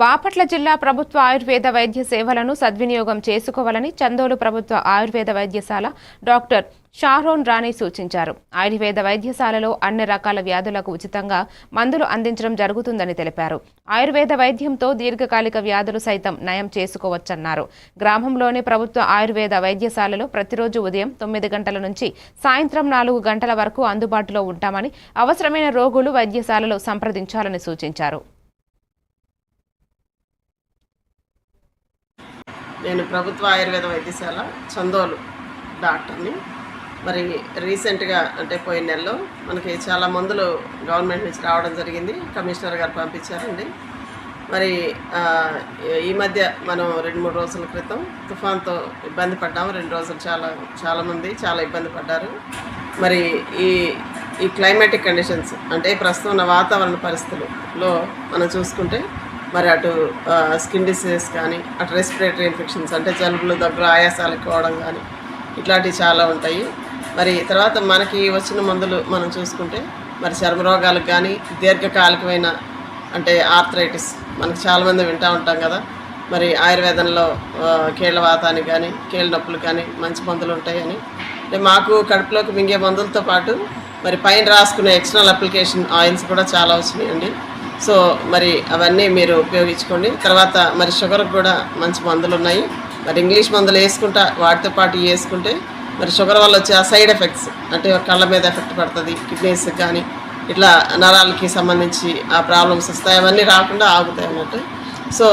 బాపట్ల జిల్లా ప్రభుత్వ ఆయుర్వేద వైద్య సేవలను సద్వినియోగం చేసుకోవాలని చందోలు ప్రభుత్వ ఆయుర్వేద వైద్యశాల డాక్టర్ షారోన్ రాణి సూచించారు. ఆయుర్వేద వైద్యశాలలో అన్ని రకాల వ్యాధులకు ఉచితంగా మందులు అందించడం జరుగుతుందని తెలిపారు. ఆయుర్వేద వైద్యంతో దీర్ఘకాలిక వ్యాధులు సైతం నయం చేసుకోవచ్చన్నారు. గ్రామంలోని ప్రభుత్వ ఆయుర్వేద వైద్యశాలలో ప్రతిరోజు ఉదయం తొమ్మిది గంటల నుంచి సాయంత్రం నాలుగు గంటల వరకు అందుబాటులో ఉంటామని అవసరమైన రోగులు వైద్యశాలలో సంప్రదించాలని సూచించారు. నేను ప్రభుత్వ ఆయుర్వేద వైద్యశాల చందోలు డాక్టర్ని. మరి రీసెంట్గా అంటే పోయిన నెలలో మనకి చాలా మందులు గవర్నమెంట్ నుంచి రావడం జరిగింది కమిషనర్ గారు పంపించారండి. మరి ఈ మధ్య మనం రెండు మూడు రోజుల క్రితం తుఫాన్తో ఇబ్బంది పడ్డాము. రెండు రోజులు చాలా చాలామంది చాలా ఇబ్బంది పడ్డారు. మరి ఈ ఈ క్లైమాటిక్ కండిషన్స్ అంటే ప్రస్తుతం ఉన్న వాతావరణ పరిస్థితుల్లో మనం చూసుకుంటే మరి అటు స్కిన్ డిసీజెస్ కానీ అటు రెస్పిరేటరీ ఇన్ఫెక్షన్స్ అంటే జలుబులు దగ్గర ఆయాసాలు ఎక్కువ అవడం కానీ ఇట్లాంటివి చాలా ఉంటాయి. మరి తర్వాత మనకి వచ్చిన మందులు మనం చూసుకుంటే మరి చర్మ రోగాలకు కానీ దీర్ఘకాలికమైన అంటే ఆర్థరైటిస్ మనకు చాలామంది వింటూ ఉంటాం కదా. మరి ఆయుర్వేదంలో ఆ, కీళ్ళ వాతానికి కానీ కీళ్ళ నొప్పులు కానీ మంచి మందులు ఉంటాయని. అంటే మాకు కడుపులోకి మింగే మందులతో పాటు మరి పైన రాసుకునే ఎక్స్టర్నల్ అప్లికేషన్ ఆయిల్స్ కూడా చాలా వచ్చినాయండి. సో మరి అవన్నీ మీరు ఉపయోగించుకోండి. తర్వాత మరి షుగర్కి కూడా మంచి మందులు ఉన్నాయి. మరి ఇంగ్లీష్ మందులు వేసుకుంటా వాటితో పాటు వేసుకుంటే మరి షుగర్ వల్ల వచ్చే ఆ సైడ్ ఎఫెక్ట్స్ అంటే కళ్ళ మీద ఎఫెక్ట్ పడుతుంది కిడ్నీస్ కానీ ఇట్లా నరాలకి సంబంధించి ఆ ప్రాబ్లమ్స్ వస్తాయి. అవన్నీ రాకుండా ఆగుతాయి అన్నట్టు. సో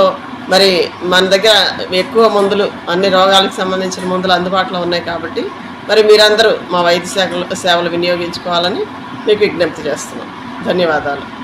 మరి మన దగ్గర ఎక్కువ మందులు అన్ని రోగాలకు సంబంధించిన మందులు అందుబాటులో ఉన్నాయి కాబట్టి మరి మీరందరూ మా వైద్య సేవలు సేవలు వినియోగించుకోవాలని మీకు విజ్ఞప్తి చేస్తున్నాం. ధన్యవాదాలు.